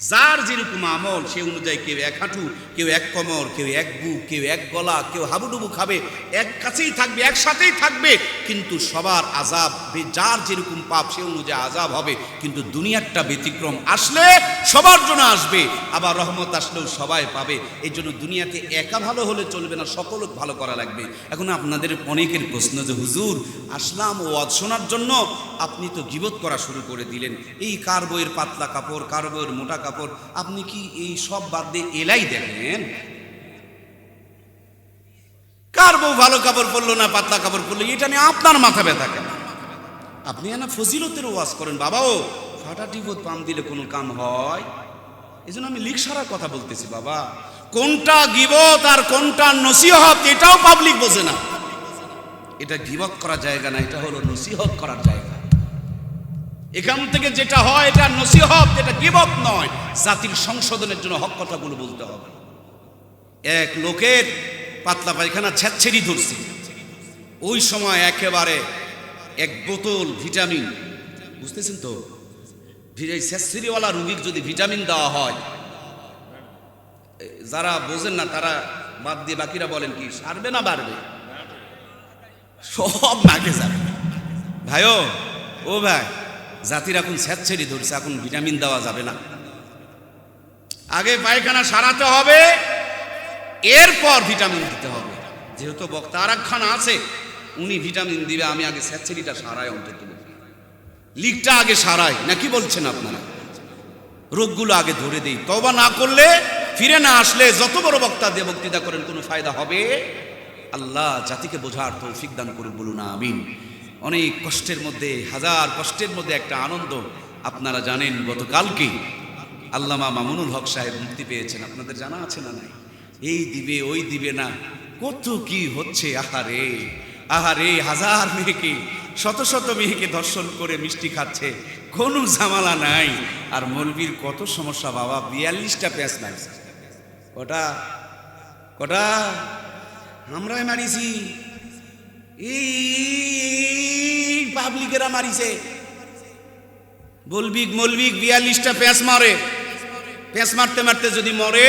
যার যেরকম আমল, সে অনুযায়ী কেউ এক হাঁটু, কেউ এক কমর, কেউ এক বুক, কেউ এক গলা, কেউ হাবুডুবু খাবে, এক কাছেই থাকবে, একসাথেই থাকবে, কিন্তু সবার আজাব যার যেরকম পাপ, সে অনুযায়ী আজাব হবে, কিন্তু দুনিয়ারটা ব্যতিক্রম আসলে সবার জন্য আসবে, আবার রহমত আসলেও সবাই পাবে এই জন্য দুনিয়াতে একা ভালো হলে চলবে না, সকল ভালো করা লাগবে। এখন আপনাদের অনেকের প্রশ্ন যে, হুজুর, আসলাম ও শোনার জন্য আপনি তো গিবত করা শুরু করে দিলেন, এই কার বইয়ের পাতলা কাপড়, কার বইয়ের মোটা কাপড়, আপনি কি এই সব বাদ দিয়ে এলাই দেখেন? কার বউ ভালো কাপড় পরলো না পাতলা কাপড় পরলো? এটা নিয়ে আপনার মাথা ব্যথা কেন? আপনি না ফজিলতের ওয়াজ করেন বাবাও ফাটা টিপত পাম দিলে কোনো কাম হয়? এই জন্য আমি লিক সারা কথা বলতেছি, বাবা। কোনটা গিবত আর কোনটা নসিহত, এটাও পাবলিক বোঝে না। এটা গিবত করার জায়গা না, এটা হলো নসিহত করার জায়গা। এখান থেকে যেটা হয়, এটা নসিহত, এটা গিবত নয়। জাতির সংশোধনের জন্য হক কথাগুলো বলতে হবে। এক লোকের পাতলা পায়খানা ছেচ্ছেরি ধরছে। ওই সময় একেবারে এক বোতল ভিটামিন, বুঝতেছেন তো? ছেচ্ছেরিওয়ালা রুগীর যদি ভিটামিন দেওয়া হয় যারা বোঝেন না, তারা বাদ দিয়ে বাকিরা বলেন কি, সারবে না বাড়বে? সব নাকে যাবে। ভাইও, ও ভাই জাতির এখন স্যাঁতছেড়ি ধরছে, এখন ভিটামিন দেওয়া যাবে না। আগে পায়খানা সারাতে হবে, এরপর ভিটামিন দিতে হবে। যেহেতু বক্তা আর একখান আছে, উনি ভিটামিন দিবে, আমি আগে স্যাঁতছেড়িটা সারাই অন্তত লিকটা আগে সারাই, না কি বলছেন আপনারা? রোগগুলো আগে ধরে দেই। তবা না করলে, ফিরে না আসলে যত বড় বক্তা দিয়ে বক্তৃতা করেন, কোনো ফায়দা হবে? আল্লাহ জাতিকে বোঝার তৌফিক দান করুন, বলুন, আমিন। অনেক কষ্টের মধ্যে, হাজার কষ্টের মধ্যে একটা আনন্দ আপনারা জানেন গতকালকে আল্লামা মামুনুল হক সাহেব মুক্তি পেয়েছেন। আপনাদের জানা আছে না নাই? এই দিবে, ওই দিবে না। কত কি হচ্ছে, আহারে আহারে, হাজার মেয়েকে, শত শত মেয়েকে দর্শন করে মিষ্টি খাচ্ছে। কোনো ঝামেলা নাই। আর মলবির কত সমস্যা, বাবা, বিয়াল্লিশটা প্যাঁচ লাগছে কটা? কটা? আমরাই মারিছি। এই পাবলিকেরা মারিছে। বলবিক, মলবিক, বিয়াল্লিশটা প্যাঁচ মারে। প্যাঁচ মারতে মারতে যদি মরে,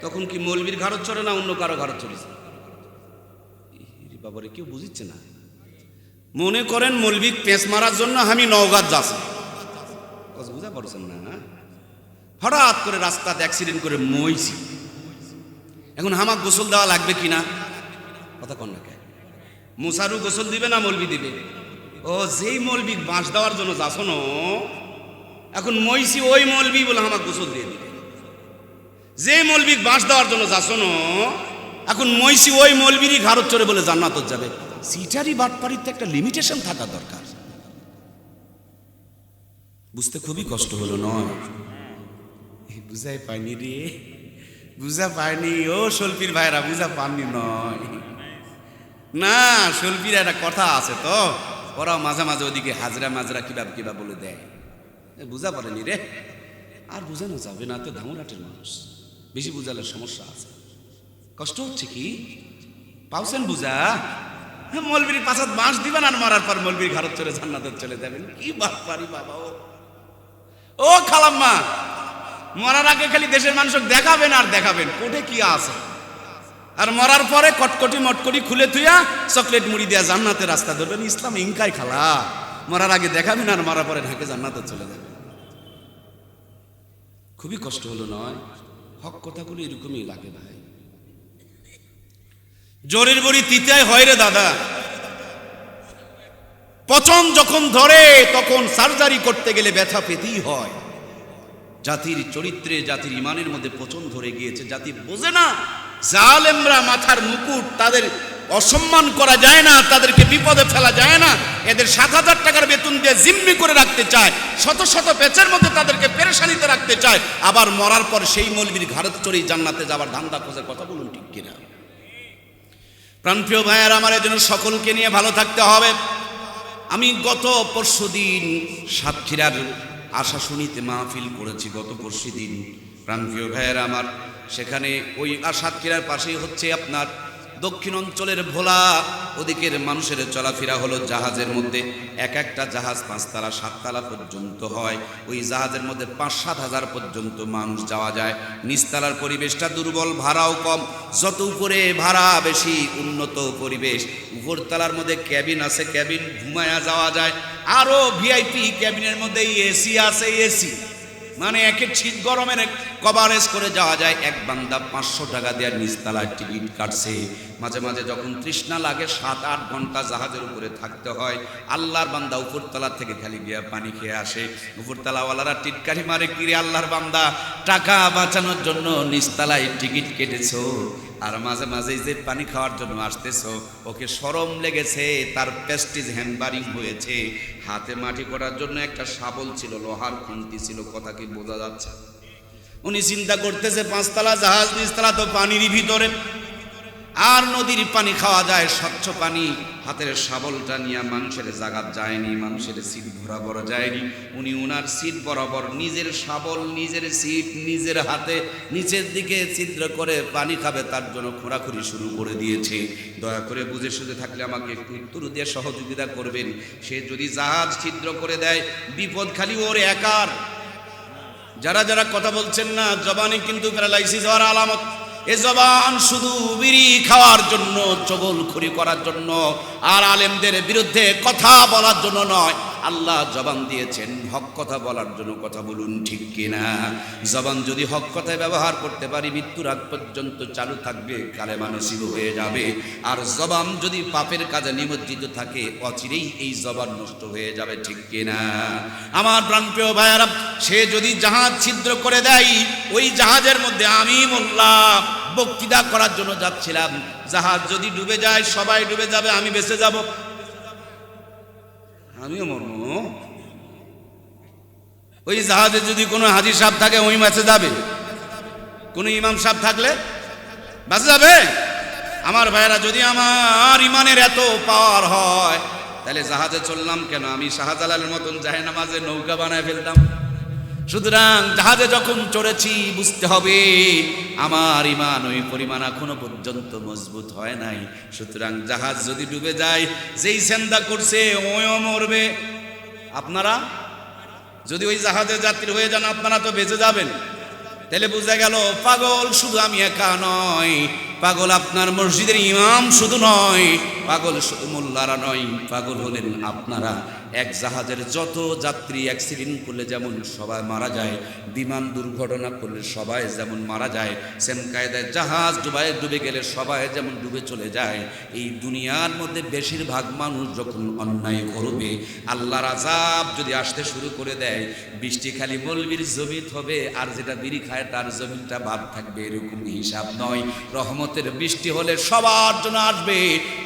তখন কি মলবির ঘাড়ত চড়ে না অন্য কারও ঘাড়ত চড়েছে? বাবারে, কেউ বুঝিচ্ছে না। মনে করেন মলবিক পেঁচ মারার জন্য আমি নওগাঁ যাচ্ছি। বুঝা পারছেন না হঠাৎ করে রাস্তাতে অ্যাক্সিডেন্ট করে মইছি। এখন হামাক গোসল দেওয়া লাগবে কিনা? কথা কন না মুসারু গোসল দিবে না মলবি দিবে? ও, যেই মলবি বাঁশ দেওয়ার জন্য যাসন এখন মইছি ওই মলবি বলে আমাকে গোসল দিয়ে দিবে। যে মলবি বাঁশ দেওয়ার জন্য যাসন এখন মইছি ওই মলবিরই ঘাড়ত চড়ে বলে জান্নাত যাবে। সিটারি বাটপাড়িতে একটা লিমিটেশন থাকা দরকার। বুঝতে খুবই কষ্ট হলো, নয়? বুঝাই পাইনি রে। বুঝা পাইনি, ও শল্পীর ভাইরা, বুঝা পাননি, নয়? না, শল্পীর একটা কথা আছে তো। ওরা মাঝে মাঝে ওদিকে হাজরা মাজরা কিবা কিবা বলে দেয়। বুঝা পারেনি রে? আর বুঝানো যাবে না, তো ধামুরাটের মানুষ। বেশি বুঝালে সমস্যা আছে। কষ্ট হচ্ছে কি? পাওছেন বুঝা? মলবির পাশাত বাঁশ দিবেন আর মারার পর মলবির ঘাড়ত চলে জান্নাতের চলে যাবেন। কি বাপ পারি বাবা ও ও খালাম্মা, মরার আগে খালি দেশের মানুষকে দেখাবেন আর দেখাবেন কোটে কি আছে? আর মরার পরে কটকটি মটকটি খুলে থুইয়া চকলেট মুড়ি দেয়া জান্নাতের রাস্তা ধরবেন। ইসলাম ইনকাই খালা। মরার আগে দেখাবেন আর মরার পরে ঢাকে জান্নাতে চলে যাবে। খুবই কষ্ট হলো নয়? হক কথাগুলো এরকমই লাগে ভাই। জোরের বড়ি তিতায় হয় রে দাদা। পচন যখন ধরে, তখন সার্জারি করতে গেলে ব্যথা পেতেই হয়। জাতির চরিত্রে, জাতির ইমানের মধ্যে পচন ধরে গিয়েছে। জাতি বোঝে না জালেমরা মাথার মুকুট তাদের অসম্মান করা যায় না, তাদেরকে বিপদে ফেলা যায় না। এদের সাত হাজার টাকার বেতন দিয়ে জিম্মি করে রাখতে চায়, শত শত পেচের মধ্যে তাদেরকে পেরেশানিতে রাখতে চায়। আবার মরার পর সেই মলবির ঘাড়ত চড়েই জান্নাতে যাবার ধান্দা খোঁজার কথা বলুন ঠিক কিনা? প্রাণপ্রিয় ভাইয়ার, আমার এজন্য সকলকে নিয়ে ভালো থাকতে হবে। আমি গত পরশু দিন সাতক্ষীরার আশা শুনিতে মাহফিল করেছি, গত পরশু দিন। প্রাণপ্রিয় ভাইয়ের, আমার সেখানে ওই আর সাতক্ষীরার পাশেই হচ্ছে আপনার দক্ষিণ অঞ্চলের ভোলা। ওদিকের মানুষের চলাফেরা হলো জাহাজের মধ্যে। এক একটা জাহাজ পাঁচতলা, সাততলা পর্যন্ত হয়। ওই জাহাজের মধ্যে পাঁচ সাত হাজার পর্যন্ত মানুষ যাওয়া যায়। নিচতলার পরিবেশটা দুর্বল, ভাড়াও কম। যত উপরে ভাড়া, বেশি উন্নত পরিবেশ। উপরতলার মধ্যে ক্যাবিন আছে, ক্যাবিন ঘুমায়া যাওয়া যায়। আরও ভিআইপি ক্যাবিনের মধ্যে এসি আছে, এসি। মানে একে শীত গরমের কভারেজ করে যাওয়া যায়। এক বান্দা পাঁচশো টাকা দেওয়ার নিচতলায় টিকিট কাটছে। মাঝে মাঝে যখন তৃষ্ণা লাগে, সাত আট ঘণ্টা জাহাজের উপরে থাকতে হয়। আল্লাহর বান্দা উপরতলা থেকে খালি গিয়া পানি খেয়ে আসে। উপরতলাওয়ালারা টিটকারি মারে, কিরে আল্লাহর বান্দা টাকা বাঁচানোর জন্য নিস্তালায় টিকিট কেটেছো, আর মাঝে মাঝে যে পানি খাওয়ার জন্য আসতেছো, ওকে সরম লেগেছে, তার প্যাস্টিজ হ্যান্ডবারিং হয়েছে। হাতে মাটি করার জন্য একটা সাবল ছিল, লোহার খুন্তি ছিল, কথা কি বোঝা যাচ্ছে? উনি চিন্তা করতেছে, পাঁচতলা জাহাজ, নিচতলা তো পানিরই ভিতরে। আর নদীর পানি খাওয়া যায়, স্বচ্ছ পানি। হাতের শাবলটা নিয়ে মানুষের জাগাত যায়নি, মানুষের সিট বরাবর যায়নি। উনি উনার সিট বরাবর নিজের শাবল, নিজের সিট, নিজের হাতে নিচের দিকে ছিদ্র করে পানি খাবে, তার জন্য খোঁড়াখুড়ি শুরু করে দিয়েছে। দয়া করে বুঝে সুঝে থাকলে আমাকে একটু উত্তর দিয়ে সহযোগিতা করবেন। সে যদি জাহাজ ছিদ্র করে দেয়, বিপদ খালি ওর একার। যারা যারা কথা বলছেন না, জবানে কিন্তু প্যারালাইসিস হওয়ার আলামত। এ জবান শুধু বিড়ি খাওয়ার জন্য চগল করার জন্য, আর আলেমদের বিরুদ্ধে কথা বলার জন্য নয়। আল্লাহ জবান দিয়েছেন হক কথা বলার জন্য কথা বলুন ঠিক কিনা? জবান যদি হক কথায় ব্যবহার করতে পারি, মৃত্যুর আগ পর্যন্ত চালু থাকবে কালে মানসিক হয়ে যাবে। আর জবান যদি পাপের কাজে নিমজ্জিত থাকে, অচিরেই এই জবান নষ্ট হয়ে যাবে ঠিক কিনা? আমার প্রাণপ্রিয় ভাইয়ারা, সে যদি জাহাজ ছিদ্র করে দেয়, ওই জাহাজের মধ্যে আমি মোল্লা বক্তৃতা করার জন্য যাচ্ছিলাম। জাহাজ যদি ডুবে যায়, সবাই ডুবে যাবে, আমি বেঁচে যাব। আমিও মর্ম ওই জাহাজে যদি কোনো হাজির সাপ থাকে, ওই মাছে যাবে। কোনো ইমাম সাপ থাকলে বাঁচে যাবে? আমার ভাইয়েরা, যদি আমার ইমানের এত পাওয়ার হয়, তাহলে জাহাজে চললাম কেন? আমি শাহজালালের মতন জাহে নামাজে নৌকা বানায় ফেলতাম। সুতরাং জাহাজে যখন চড়েছি, বুঝতে হবে আমার ইমান ওই পরিমাণ এখনও পর্যন্ত মজবুত হয় নাই। সুতরাং জাহাজ যদি ডুবে যায়, যেই সেন্দা করছে ওও মরবে। আপনারা? যদি ওই জাহাজে যাত্রী হয়ে যান, আপনারা তো বেঁচে যাবেন। তাহলে বুঝা গেল, পাগল, শুধু আমি একা নয়। পাগল আপনার মসজিদের ইমাম শুধু নয়, পাগল শুধু মোল্লারা নয়, পাগল হলেন আপনারা। এক জাহাজের যত যাত্রী অ্যাক্সিডেন্ট করলে যেমন সবাই মারা যায়, বিমান দুর্ঘটনা করলে সবাই যেমন মারা যায় সেম কায়দায় জাহাজ ডুবাই ডুবে গেলে সবাই যেমন ডুবে চলে যায়, এই দুনিয়ার মধ্যে বেশিরভাগ মানুষ যখন অন্যায় করবে, আল্লাহর আজাব যদি আসতে শুরু করে দেয়, বৃষ্টি খালি মলবির জমিত হবে, আর যেটা বিড়ি খায় তার জমিটা বাদ থাকবে, এরকম হিসাব নয়। রহমতের বৃষ্টি হলে সবার জন্য আসবে।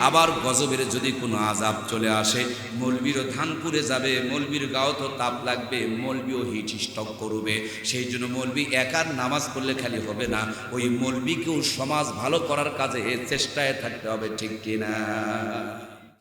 আবার গজবের যদি কোনো আজাব চলে আসে, মলবিরও ধান পুড়ে যাবে, মলবির গাও তো তাপ লাগবে, মলবিও হিট স্টক করবে। সেই জন্য মলবি একার নামাজ পড়লে খালি হবে না, ওই মলবিকেও সমাজ ভালো করার কাজে চেষ্টায় থাকতে হবে, ঠিক কিনা?